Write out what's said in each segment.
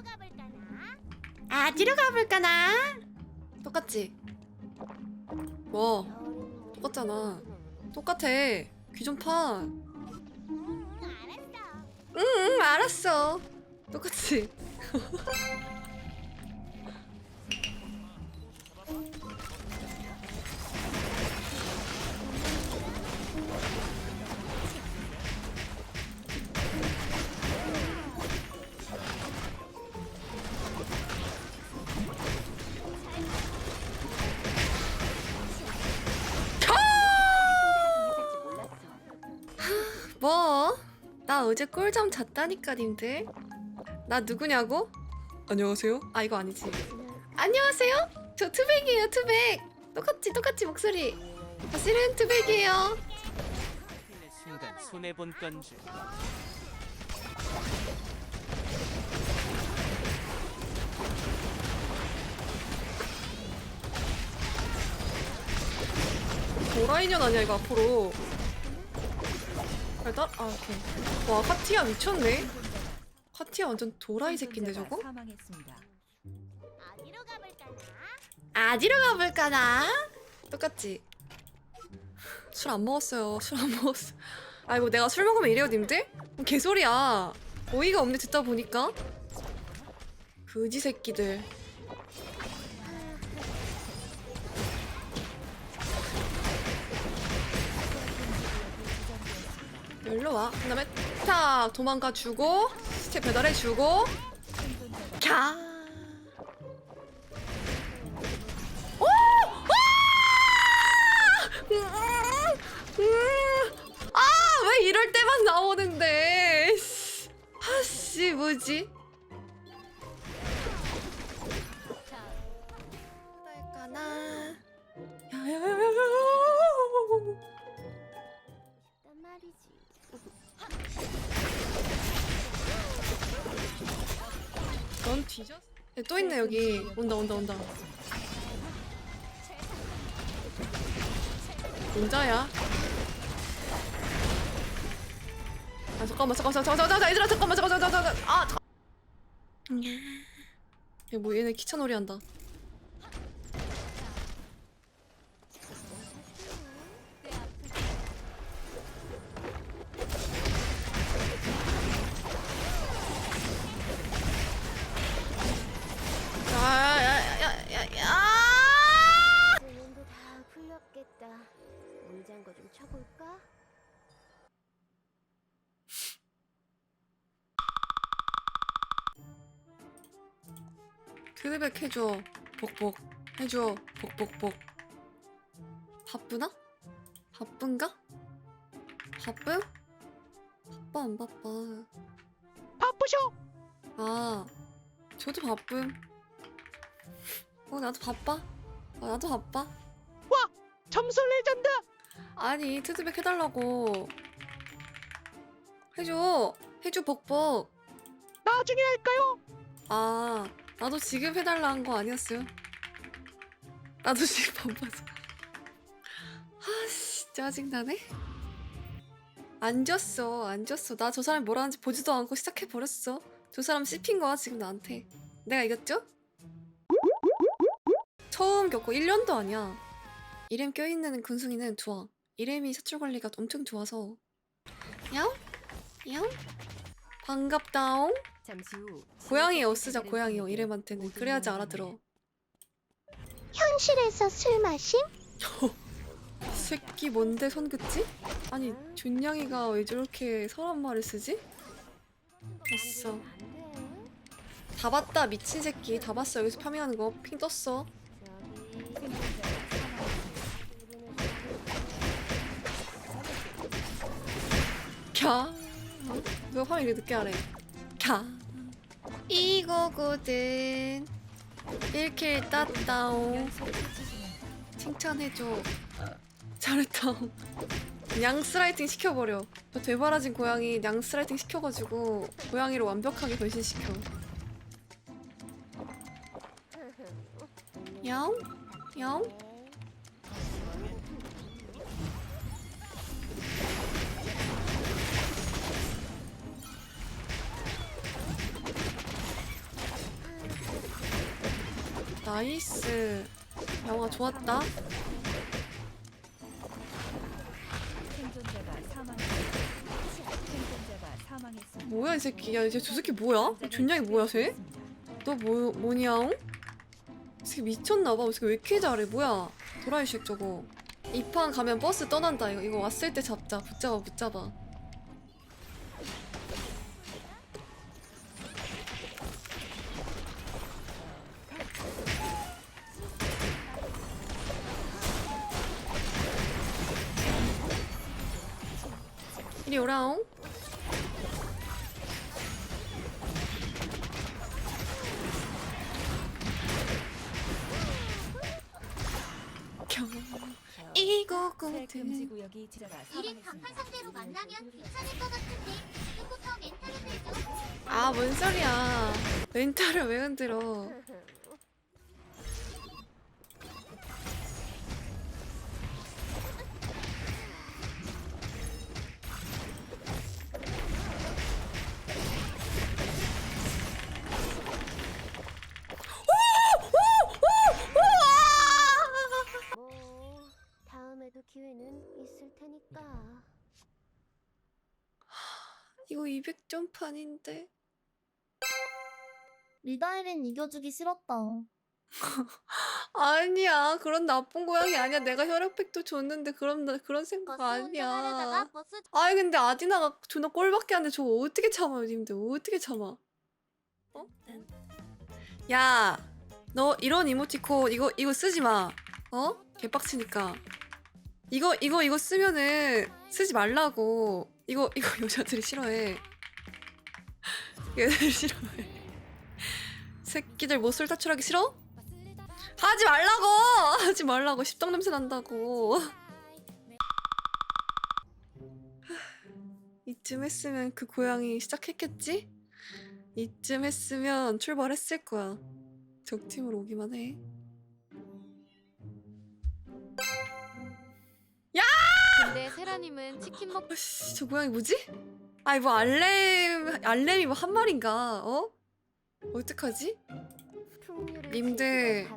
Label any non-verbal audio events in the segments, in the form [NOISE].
어디로 가볼까나? 아 뒤로 가볼까나? 똑같지? 뭐 똑같잖아 똑같아 귀 좀파 응, 알았어. 응 알았어 똑같지? [LAUGHS] 나 어제 꿀잠 잤다니까 님들 나 누구냐고? 안녕하세요? 아 이거 아니지 안녕하세요? 저 투백이에요 투백 똑같지 똑같지 목소리 사실은 투백이에요 의 순간 손해 본 건지 도라이년 아니야 이거 앞으로 일단 아 오케이 와 카티아 미쳤네 카티아 완전 도라이 새끼인데 저거? 어디로 가볼까나? 아지로 가볼까나? 똑같지? 술 안 먹었어요. 술 안 먹었어. 아이고 내가 술 먹으면 이래요 님들? 뭐 개소리야. 어이가 없네 듣다 보니까. 그지 새끼들. 일로 와. 그 다음에 탁 도망가 주고 스텝 배달해 주고. 캬. 아, 왜 이럴 때만 나오는데? 씨. 아씨, 뭐지? 할까나? 야야야야야. 넌 뒤졌어? 야, 또 있네 여기. 온다 온다 온다. 혼자야? 아 잠깐만 잠깐만 잠깐만 잠깐만 얘들아 잠깐만 잠깐만 잠깐만 잠깐만 아 잠깐. 얘뭐 얘네 기차놀이 한다. 문장고 좀 쳐볼까? 피드백 해줘. 복복. 해줘. 복복복. 바쁘나? 바쁜가? 바쁨? 바빠 안 바빠. 바쁘셔 아, 저도 바쁨. 어, 나도 바빠. 어, 나도 바빠. 점수 레전드 아니, 피드백 해달라고. 해줘. 해줘, 복복. 나중에 할까요? 아, 나도 지금 해달라는 거 아니었어요? 나도 지금 바빠서. 아씨, 짜증나네? 안 졌어, 안 졌어. 나 저 사람이 뭐라 하는지 보지도 않고 시작해버렸어. 저 사람 씹힌 거야, 지금 나한테. 내가 이겼죠? 처음 겪고 1년도 아니야. 이름 껴있는 군순이는 좋아. 이름이 사출 관리가 엄청 좋아서. 야옹? 야옹? 반갑다옹? 잠시 후 고양이요 쓰자 고양이요 이름한테는 그래야지 알아들어 현실에서 술 마심? 이 [LAUGHS] 새끼 뭔데 손긋지? 아니 준양이가 왜 저렇게 사람 말을 쓰지? 됐어. 다 봤다 미친 새끼 다 봤어 여기서 파밍하는 거 핑 떴어 캬 어? 누가 파밍 이렇게 늦게 하래. 캬 이거거든 1킬 땄다옹 칭찬해줘. 잘했다옹 냥스라이팅 시켜버려. 저 되바라진 고양이 냥스라이팅 시켜가지고 고양이로 완벽하게 변신시켜. 야옹 야옹 나이스. 영화 좋았다. 뭐야 이 새끼. 야 이제 저 새끼 뭐야? 존냥이 뭐야 쟤? 너 뭐, 뭐냐옹? 이 새끼 미쳤나봐. 이 새끼 왜 이렇게 잘해? 뭐야? 도라이식 저거. 이 판 가면 버스 떠난다. 이거, 이거 왔을 때 잡자. 붙잡아, 붙잡아. 이리 오라옹. 겨 이거 새 금지 꽃은 구역이 지자가 1인 강판 사망했습니다. 상대로 만나면 괜찮을 것 같은데 지금부터 멘탈을 들죠 아, 뭔 소리야. 멘탈을 왜 흔들어. 200점 판인데. 리다일은 이겨주기 싫었다. [LAUGHS] 아니야. 그런 나쁜 고양이 아니야. 내가 혈액팩도 줬는데 그런, 나- 그런 생각 아니야. 버스 아이, 근데 아디나가 존나 꼴밖에 안 돼. 저거 어떻게 참아요, 님들. 어떻게 참아? 어? 야, 너 이런 이모티콘 이거, 이거 쓰지 마. 어? 개빡치니까. 이거, 이거, 이거 쓰면은 쓰지 말라고. 이거, 이거 여자들이 싫어해. 얘들 [LAUGHS] 싫어해. 새끼들 못쏠 탈출하기 싫어? 하지 말라고! [LAUGHS] 하지 말라고. 십덕 냄새 난다고. [SIGHS] 이쯤 했으면 그 고양이 시작했겠지? 이쯤 했으면 출발했을 거야. 적팀으로 오기만 해. 근데 세라님은 치킨 먹 아씨, 저 고양이 뭐지? 아이 뭐 알렘 알렘이 뭐 한 마리인가? 어? 어떡하지? 님들.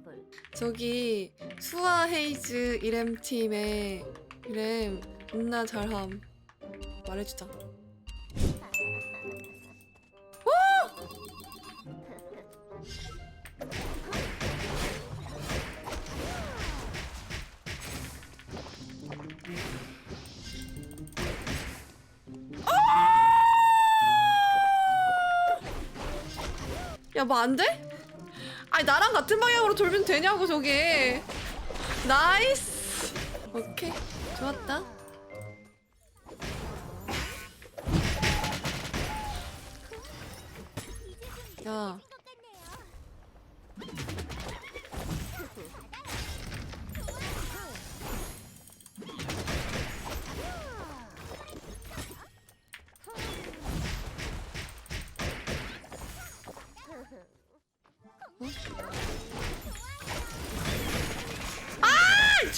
저기 수아 헤이즈 이렘 팀의 이렘 존나 잘함 말해주자. 야, 뭐 안 돼? 아니, 나랑 같은 방향으로 돌면 되냐고, 저게. 나이스! 오케이. 좋았다.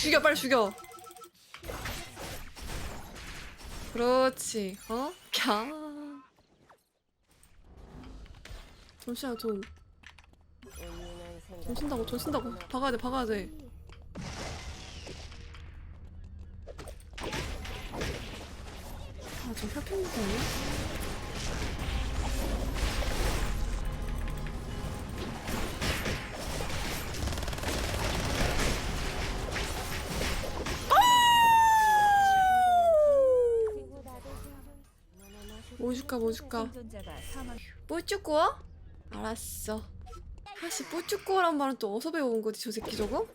죽여 빨리 죽여. 그렇지. 어? 캬. 돈 쓴다고 돈 쓴다고. 박아야 돼 박아야 돼. 아저 혈평 아니 줄까 뭐 줄까. 뽀쭈꾸어? 알았어 사실 뽀쭈꾸어란 말은 또 어디서 배워온 거지 저 새끼 저거?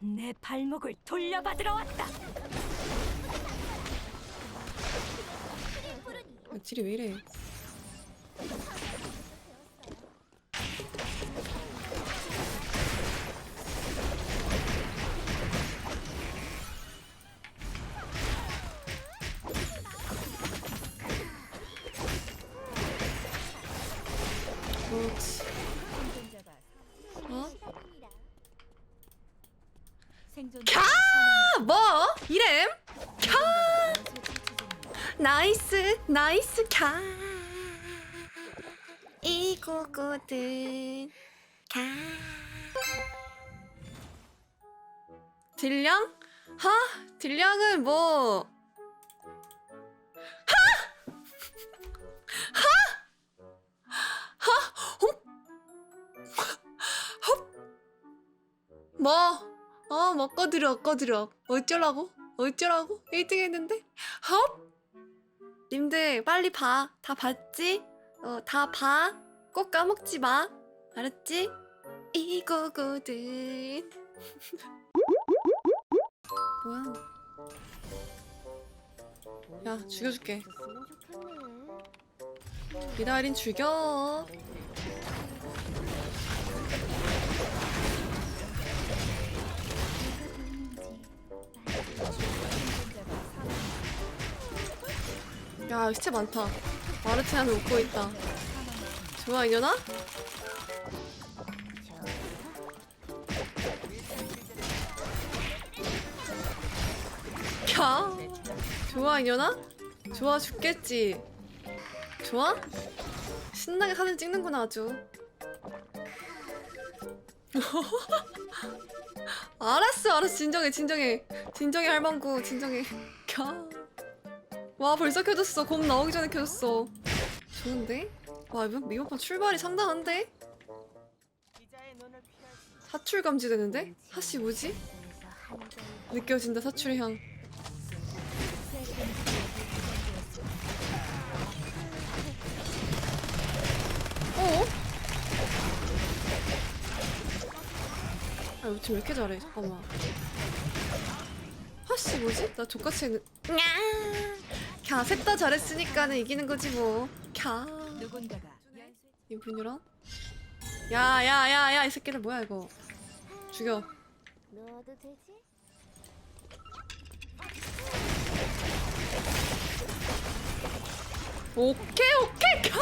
내 발목을 돌려받으러 왔다. 야, 딜이 왜 이래 나이스 캬 이고고든 가 딜량? 하? 딜량은 뭐 뭐? 어, 먹거들여, 먹거들여. 어쩌라고? 어쩌라고? 1등 했는데? 헙? 님들, 빨리 봐. 다 봤지? 어, 다 봐. 꼭 까먹지 마. 알았지? 이거거든. [LAUGHS] 뭐야? 야, 죽여줄게. 미나린 죽여. 야, 시체 많다. 마르티나는 웃고 있다. 좋아, 이년아? 야, 좋아, 이년아? 좋아 죽겠지. 좋아? 신나게 사진 찍는구나 아주. [LAUGHS] 알았어, 알았어, 진정해, 진정해, 진정해 할망구, 진정해. 캬. 와 벌써 켜졌어. 곰 나오기 전에 켜졌어. 좋은데? 와 이번 판 출발이 상당한데? 사출 감지되는데? 하씨 뭐지? 느껴진다 사출의 향. 어? 아, 우리 팀왜 이렇게 잘해? 잠깐만. 하씨 뭐지? 나 족같이 했는. 캬, 셋 다 잘했으니까는 이기는 거지 뭐. 캬. 누군가가 이분이랑? 야, 야, 야, 야, 이 새끼들 뭐야 이거? 죽여. 넣어도 되지? 오케이, 오케이, 캬.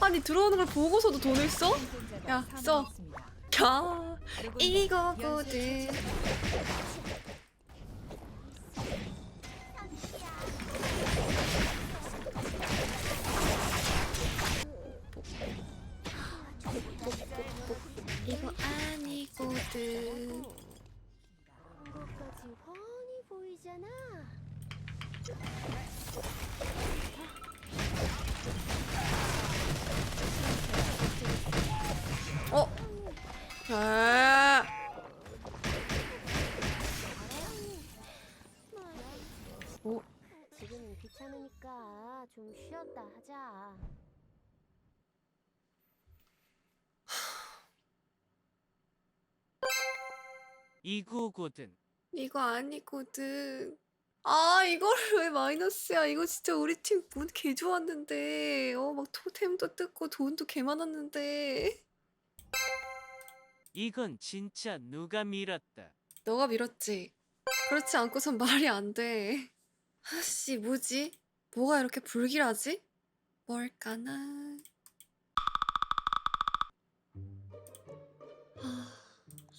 아니 들어오는 걸 보고서도 돈을 써? 야, 써. 캬. 이거거든. 것까지 훤히 보이잖아. 어? 아. 어? 지금 귀찮으니까 좀 쉬었다 하자. 이구고든 이거 아니거든. 아, 이거를 왜 마이너스야? 이거 진짜 우리 팀운개 좋았는데. 어, 막 토템도 뜯고 돈도 개 많았는데. 이건 진짜 누가 밀었다. 너가 밀었지? 그렇지 않고선 말이 안 돼. 아씨, 뭐지? 뭐가 이렇게 불길하지? 뭘까나?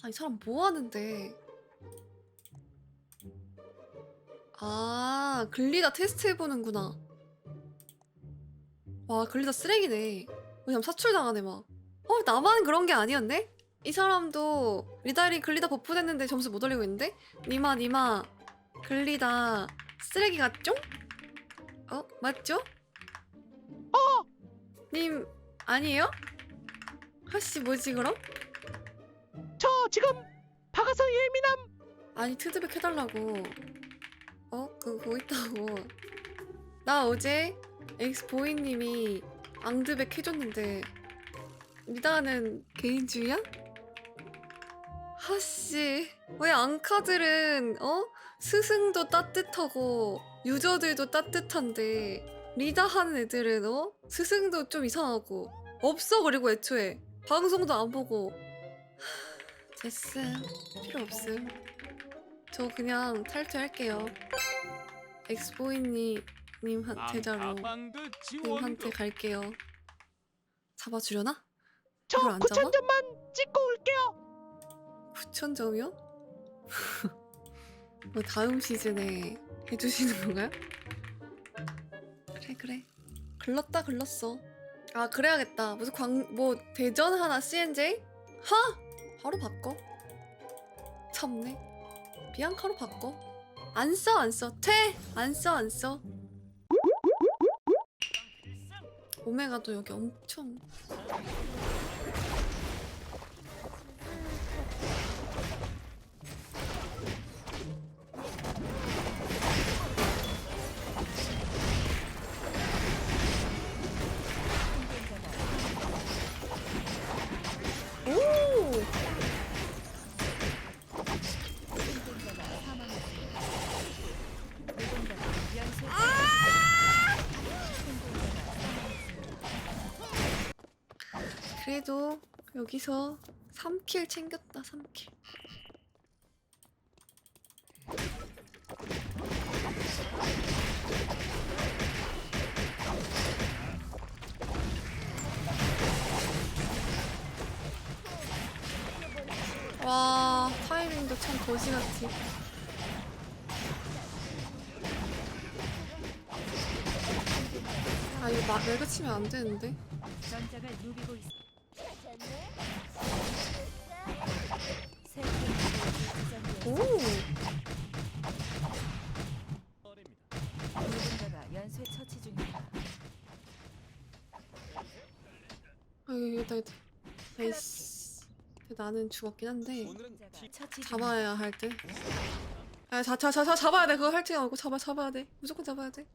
아, 이 사람 뭐 하는데? 아, 글리다 테스트 해보는구나. 와, 글리다 쓰레기네. 왜냐면 사출당하네, 막. 어, 나만 그런 게 아니었네? 이 사람도 리달이 글리다 버프 됐는데 점수 못 올리고 있는데? 니마, 니마. 글리다 쓰레기 같죠? 어? 맞죠? 어! 님, 아니에요? 하씨, 뭐지, 그럼? 저 지금 박아서 예민함. 아니 트드백 해달라고 어? 그거 있다고 나 어제 엑스보이님이 앙드백 해줬는데 리다는 개인주의야? 하씨 왜 앙카들은 어? 스승도 따뜻하고 유저들도 따뜻한데 리다 하는 애들은 어? 스승도 좀 이상하고 없어 그리고 애초에 방송도 안 보고 하, 됐음 필요 없음 저 그냥 탈퇴할게요. 엑스보이님 님한 계좌로 방도 님한테 갈게요. 잡아주려나? 저안 잡아? 9천 점만 찍고 올게요. 9천 점이요? [LAUGHS] 뭐 다음 시즌에 해주시는 건가요? 그래 그래. 글렀다 글렀어. 아 그래야겠다. 무슨 광 뭐 대전 하나 CNJ? 하? 바로 바꿔. 참네. 비앙카로 바꿔. 안 써 안 써. 퇴. 안 써 안 써. 오메가도 여기 엄청. 그래도 여기서 3킬 챙겼다 3킬. 와 타이밍도 참 거지같이 아 이거 막 매그 치면 안 되는데? 전장을 누비고 있어. 오 누군가가 연쇄 처치 중이다. 아 여기다 여기다 나이스 근데 나는 죽었긴 한데. 잡아야 할 듯. 아, 자, 자, 자, 자, 잡아야 돼. 그거 할줄 알고 잡아, 잡아야 돼. 무조건 잡아야 돼.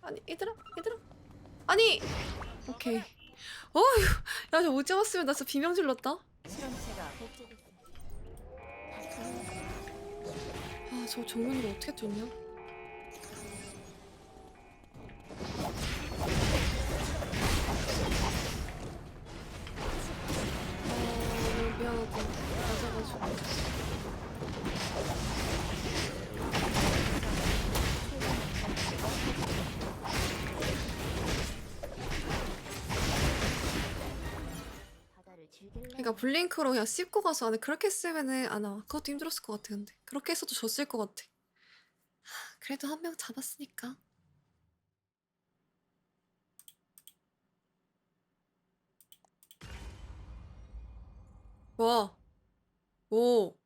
아니, 얘들아, 얘들아. 아니. 오케이. 어휴, 야, 저못 잡았으면 나 진짜 비명 질렀다. 실험 저 정면으로 어떻게 쫓냐? 아, 미안하다. 맞아가지고. 그러니까 블링크로 그냥 씹고 가서 안에 그렇게 쓰면은 아나 그것도 힘들었을 것 같아 근데. 그렇게 해서도 졌을 것 같아. 하, 그래도 한 명 잡았으니까. 와. 오.